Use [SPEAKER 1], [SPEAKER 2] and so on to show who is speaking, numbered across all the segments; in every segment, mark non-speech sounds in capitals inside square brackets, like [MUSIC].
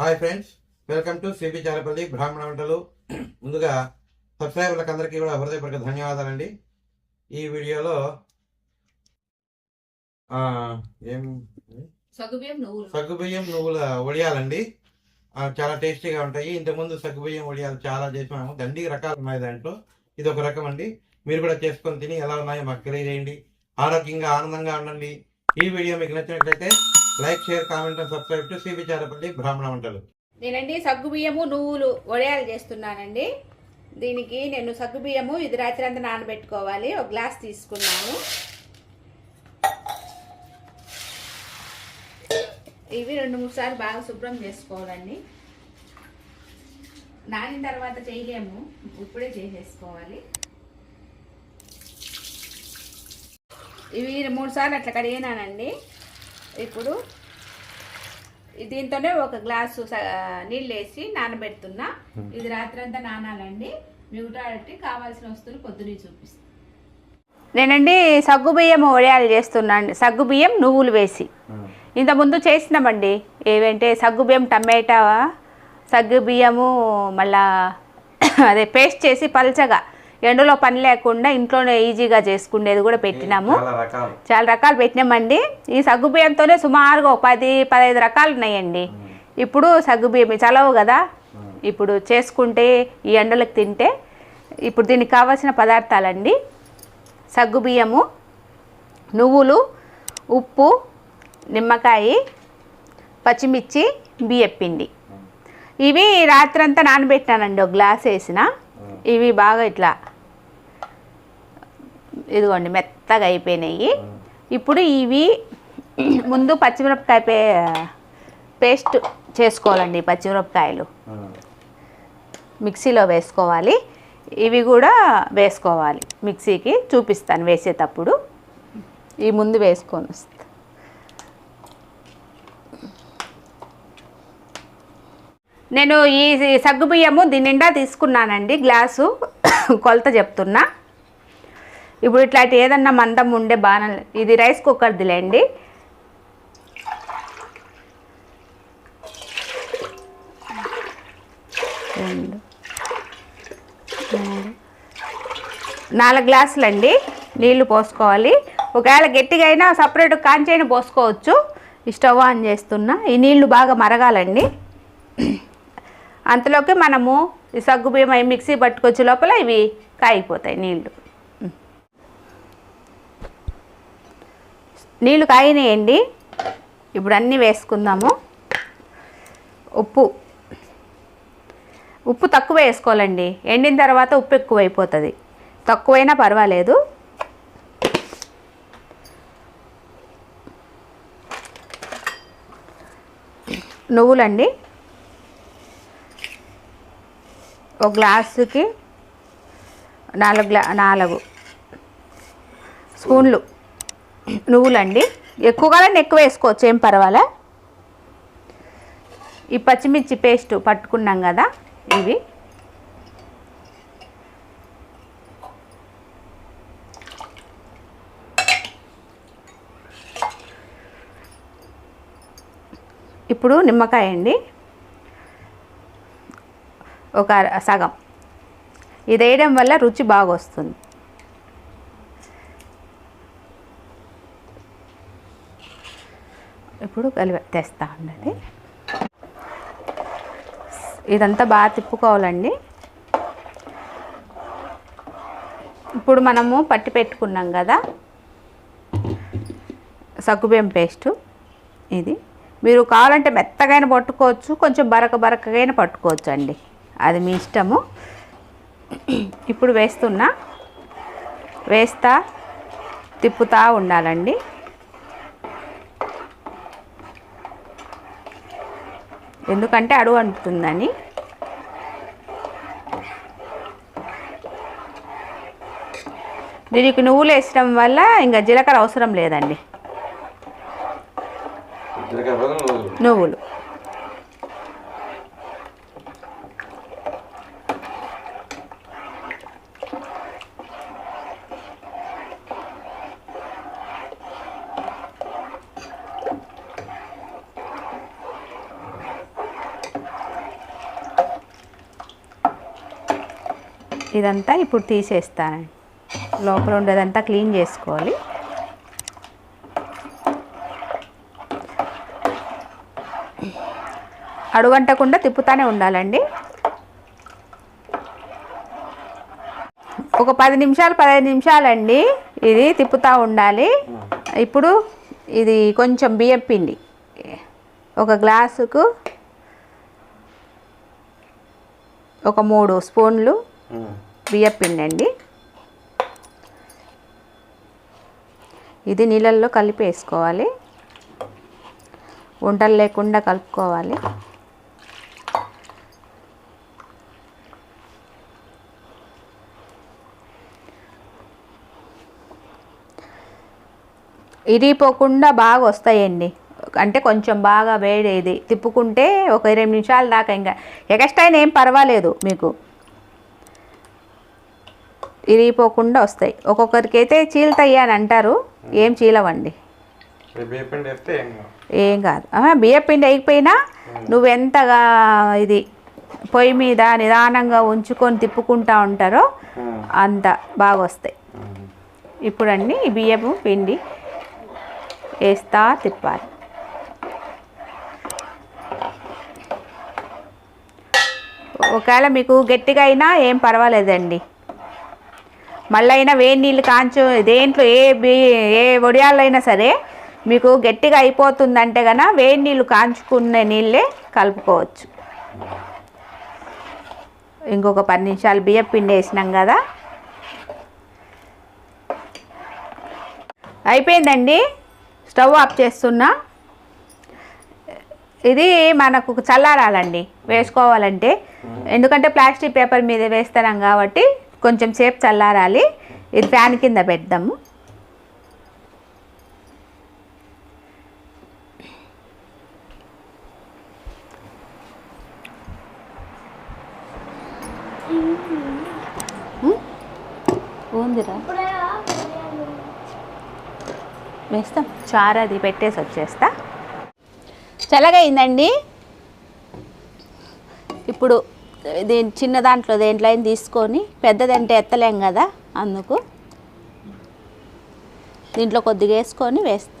[SPEAKER 1] Hi friends welcome to CP Chalapalli బ్రాహ్మణ వంటలు. ముందుగా సబ్స్క్రైబర్లకు అందరికీ కూడా హృదయపూర్వక ధన్యవాదాలండి. ఈ వీడియోలో ఏం
[SPEAKER 2] సగ్గుబియ్యం నువ్వులు.
[SPEAKER 1] వడియాలండి. చాలా టేస్టీగా ఉంటాయి. ఇంతకుముందు సగ్గుబియ్యం వడియాలు చాలా చేసినాము. దండి రకాలు ఉన్నాయి దాంట్లో. ఇది ఒక రకం అండి. మీరు కూడా చేసుకొని తిని ఎలా ఉన్నాయో మాకు తెలియజేయండి. ఆరోగ్యంగా ఆనందంగా ఉండండి. ఈ వీడియో మీకు నచ్చినట్లయితే like share comment and subscribe to CP Chalapalli బ్రాహ్మణ వంటలు
[SPEAKER 2] నేనండి సగ్గుబియ్యము నువ్వులు వడియాలు చేస్తున్నానండి. దీనికి నేను సగ్గుబియ్యము ఇది రాత్రి అంతా నానబెట్టుకోవాలి. ఒక గ్లాస్ తీసుకున్నాను. ఇవి రెండు మూడు సార్లు బాగా శుభ్రం చేసుకోవాలండి. నానిన తర్వాత చేయలేము. ఇప్పుడే చేసేసుకోవాలి. ఇవి మూడు సార్లు అట్లా కడిగినానండి. ఇప్పుడు దీంతోనే ఒక గ్లాసు స- నీళ్ళు వేసి నానబెడుతున్నా. ఇది రాత్రంతా నానాలండి. మిగతా కావాల్సిన వస్తువులు పొద్దునే చూపిస్తాను నేనండి సగ్గు బియ్యం వడియాలు చేస్తున్నాను సగ్గు బియ్యం నువ్వులు వేసి. ఇంతకుముందు చేసినామండి. ఏవంటే సగ్గు బియ్యం టమాటా సగ్గు బియ్యము మళ్ళా అదే పేస్ట్ చేసి పల్చగా. ఎండలో పని లేకుండా ఇంట్లోనే ఈజీగా చేసుకునేది కూడా పెట్టినాము.
[SPEAKER 1] చాలా రకాలు.
[SPEAKER 2] పెట్టినామండి. ఈ సగ్గు బియ్యంతోనే సుమారుగా ఒక పది పదహైదు రకాలు ఉన్నాయండి. ఇప్పుడు సగ్గు బియ్యం చలవు కదా. ఇప్పుడు చేసుకుంటే ఈ ఎండలకు తింటే ఇప్పుడు దీనికి కావాల్సిన పదార్థాలండి. సగ్గు బియ్యము నువ్వులు ఉప్పు నిమ్మకాయ పచ్చిమిర్చి బియ్యపిండి. ఇవి రాత్రంతా నానబెట్టినానండి ఒక గ్లాస్ వేసిన. ఇవి బాగా ఇట్లా ఇదిగోండి మెత్తగా అయిపోయినాయి. ఇప్పుడు ఇవి ముందు పచ్చిమిరపకాయ పే పేస్ట్ చేసుకోవాలండి పచ్చిమిరపకాయలు. మిక్సీలో వేసుకోవాలి. ఇవి కూడా వేసుకోవాలి. మిక్సీకి చూపిస్తాను వేసేటప్పుడు. ఈ ముందు వేసుకొని నేను ఈ సగ్గు బియ్యము దీని నిండా తీసుకున్నానండి. గ్లాసు కొలత చెప్తున్నా. ఇప్పుడు ఇట్లాంటి ఏదన్నా మందం ఉండే బాణం ఇది రైస్ కుక్కర్దిలేండి. రెండు నాలుగు గ్లాసులండి నీళ్ళు పోసుకోవాలి. ఒకవేళ గట్టిగా అయినా సపరేట్ కాంచైనా పోసుకోవచ్చు. ఈ స్టవ్ ఆన్ చేస్తున్నా ఈ నీళ్ళు బాగా మరగాలండి. అంతలోకి మనము ఈ సగ్గు బియ్యం మిక్సీ పట్టుకొచ్చే లోపల ఇవి కాగిపోతాయి నీళ్ళు. నీళ్ళు కాగినాయండి. ఇప్పుడు అన్నీ వేసుకుందాము. ఉప్పు. ఉప్పు తక్కువ వేసుకోవాలండి. ఎండిన తర్వాత ఉప్పు ఎక్కువ అయిపోతుంది తక్కువైనా పర్వాలేదు. నువ్వులండి. ఒక గ్లాసుకి నాలుగు గ్లా నాలుగు. స్పూన్లు. నువ్వులండి. ఎక్కువగానే ఎక్కువ వేసుకోవచ్చు ఏం పర్వాలే. ఈ పచ్చిమిర్చి పేస్ట్ పట్టుకున్నాం కదా ఇవి. ఇప్పుడు నిమ్మకాయ అండి. ఒక సగం. ఇది వేయడం వల్ల రుచి బాగా వస్తుంది ఇప్పుడు కలిపి తెస్తా ఉండండి. ఇదంతా బాగా తిప్పుకోవాలండి. ఇప్పుడు మనము పట్టి పెట్టుకున్నాం కదా. సగ్గుబియ్యం పేస్టు ఇది. మీరు కావాలంటే మెత్తగైన పట్టుకోవచ్చు కొంచెం బరక బరకగైన పట్టుకోవచ్చు అండి అది మీ ఇష్టము. ఇప్పుడు వేస్తున్నా వేస్తా తిప్పుతా ఉండాలండి. ఎందుకంటే అడుగు అంటుతుందని. దీనికి నువ్వులు వేసడం వల్ల ఇంకా జీలకర్ర అవసరం లేదండి.
[SPEAKER 1] నువ్వులు.
[SPEAKER 2] ఇదంతా ఇప్పుడు తీసేస్తానండి. లోపల ఉండేదంతా క్లీన్ చేసుకోవాలి. అడుగంటకుండా తిప్పుతానే ఉండాలండి. ఒక పది నిమిషాలు పదహైదు నిమిషాలండి. ఇది తిప్పుతూ ఉండాలి. ఇప్పుడు ఇది కొంచెం బియ్యం పిండి. ఒక గ్లాసుకు ఒక మూడు స్పూన్లు బియ్యం అండి. ఇది నీళ్ళల్లో కలిపి వేసుకోవాలి. వంటలు లేకుండా కలుపుకోవాలి. ఇరిగిపోకుండా బాగా వస్తాయండి. అంటే కొంచెం బాగా వేడేది తిప్పుకుంటే ఒక ఇరవై నిమిషాల దాకా ఇంకా ఎక్స్ట్రా అయినా ఏం పర్వాలేదు మీకు. ఇరిగిపోకుండా వస్తాయి. ఒక్కొక్కరికి అయితే చీలుతాయి అని అంటారు ఏం చీలవండి
[SPEAKER 1] ఏం కాదు.
[SPEAKER 2] బియ్య పిండి అయిపోయినా నువ్వెంతగా ఇది పొయ్యి మీద నిదానంగా ఉంచుకొని తిప్పుకుంటా ఉంటారో అంత బాగా వస్తాయి ఇప్పుడు అన్ని ఈ బియ్యపు పిండి వేస్తా తిప్పాలి. ఒకవేళ మీకు గట్టిగా అయినా ఏం పర్వాలేదండి. మళ్ళైనా వేడి నీళ్ళు కాంచు దేంట్లో ఏ బి ఏ వడియాలైనా సరే మీకు గట్టిగా అయిపోతుందంటే గన వేడి నీళ్ళు కాంచుకునే నీళ్ళే కలుపుకోవచ్చు. ఇంకొక పది నిమిషాలు బియ్యం పిండి వేసినాం కదా. అయిపోయిందండి. స్టవ్ ఆఫ్ చేస్తున్నా. ఇది మనకు చల్లారాలండి వేసుకోవాలంటే. ఎందుకంటే ప్లాస్టిక్ పేపర్ మీద వేస్తున్నాం కాబట్టి కొంచెం సేపు చల్లారాలి. ఇది ఫ్యాన్ కింద పెడదాము. ఉందిరా. వేస్తాం. చారు అది పెట్టేసి వచ్చేస్తా. చల్లగా అయిందండి. ఇప్పుడు దీని చిన్న దాంట్లో దేంట్లో అయినా తీసుకొని పెద్దదంటే ఎత్తలేం కదా అందుకు దీంట్లో కొద్దిగా వేసుకొని వేస్తా.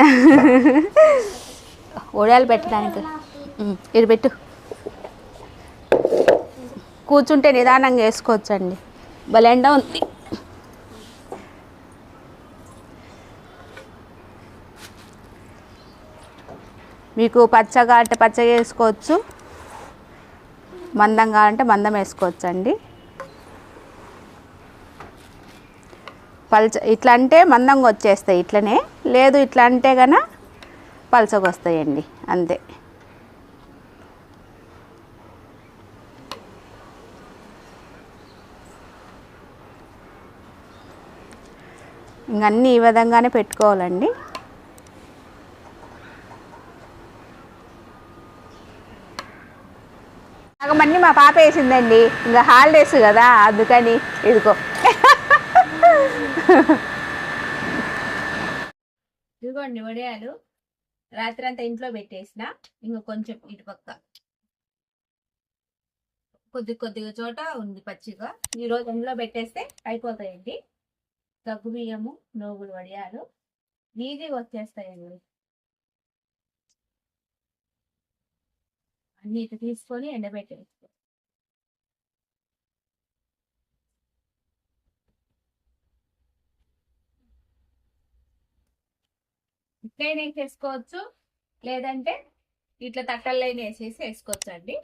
[SPEAKER 2] [LAUGHS] ఒడియాలు పెట్టడానికి. ఇది పెట్టు. కూర్చుంటే నిదానంగా వేసుకోవచ్చండి. భలే ఎండ ఉంది. మీకు పచ్చగా అంటే పచ్చగా వేసుకోవచ్చు. మందం కావాలంటే మందం వేసుకోవచ్చు అండి పల్చ ఇట్లా అంటే మందంగా వచ్చేస్తాయి ఇట్లనే. లేదు ఇట్లా అంటే గన పల్చగా వస్తాయండి. అంతే. అన్నీ ఈ విధంగానే పెట్టుకోవాలండి. సగమన్నీ మా పాప వేసిందండి. ఇంకా హాలిడేస్ కదా అందుకని ఇదిగో. ఇదిగోండి వడియాలు. రాత్రి అంతా ఇంట్లో పెట్టేసిన. ఇంకా కొంచెం ఇటు పక్క. కొద్ది కొద్దిగా చోట ఉంది పచ్చిగా. ఈ రోజు ఇంట్లో పెట్టేస్తే అయిపోతాయండి. దగ్గు బియ్యము నోగులు వడియాలు. నీది వచ్చేస్తాయండి అన్ని ఇటు తీసుకొని ఎండబెట్టేసుకో. ఇట్లయినా వేసుకోవచ్చు లేదంటే ఇట్లా తట్టలైన వేసేసి వేసుకోవచ్చు అండి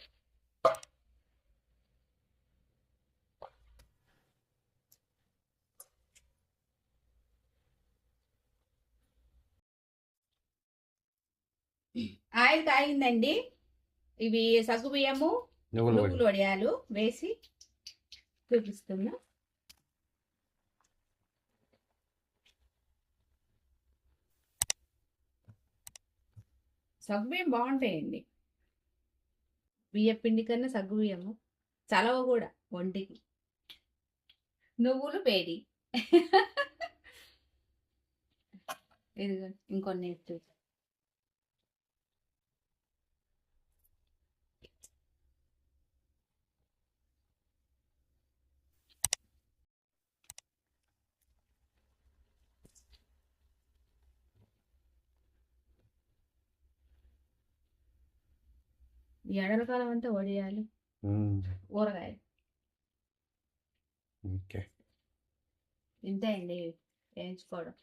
[SPEAKER 2] ఆయిల్ కాగిందండి ఇవి సగ్గు బియ్యము
[SPEAKER 1] నువ్వులు
[SPEAKER 2] వడియాలు వేసి చూపిస్తున్నా. సగ్గుబియ్యం బాగుంటాయండి. బియ్య పిండి కన్నా సగ్గుబియ్యము చలవ కూడా ఒంటికి. నువ్వులు వేడి [LAUGHS] ఇదిగో ఇంకొన్ని ఎత్తు. ఈ ఎండలకాలం అంతా వడియాలు. ఊరగాయలు.
[SPEAKER 1] ఓకే.
[SPEAKER 2] ఇంతే అండి వేయించుకోవడం.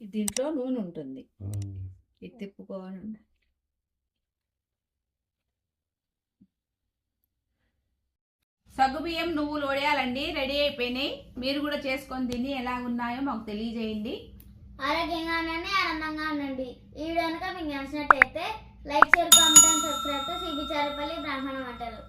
[SPEAKER 2] దీంట్లో నూనె ఉంటుంది. ఇది తిప్పుకోవాలి. సగ్గుబియ్యం నువ్వులు వడియాలండి రెడీ అయిపోయినాయి. మీరు కూడా చేసుకొని తిని ఎలా ఉన్నాయో మాకు తెలియజేయండి.
[SPEAKER 3] ఆరోగ్యంగా ఉండండి ఆనందంగా ఉండండి. ఈ వీడియో కనుక మీకు నచ్చినట్టయితే like share comment and subscribe to CB Charupalli బ్రాహ్మణ వంటలు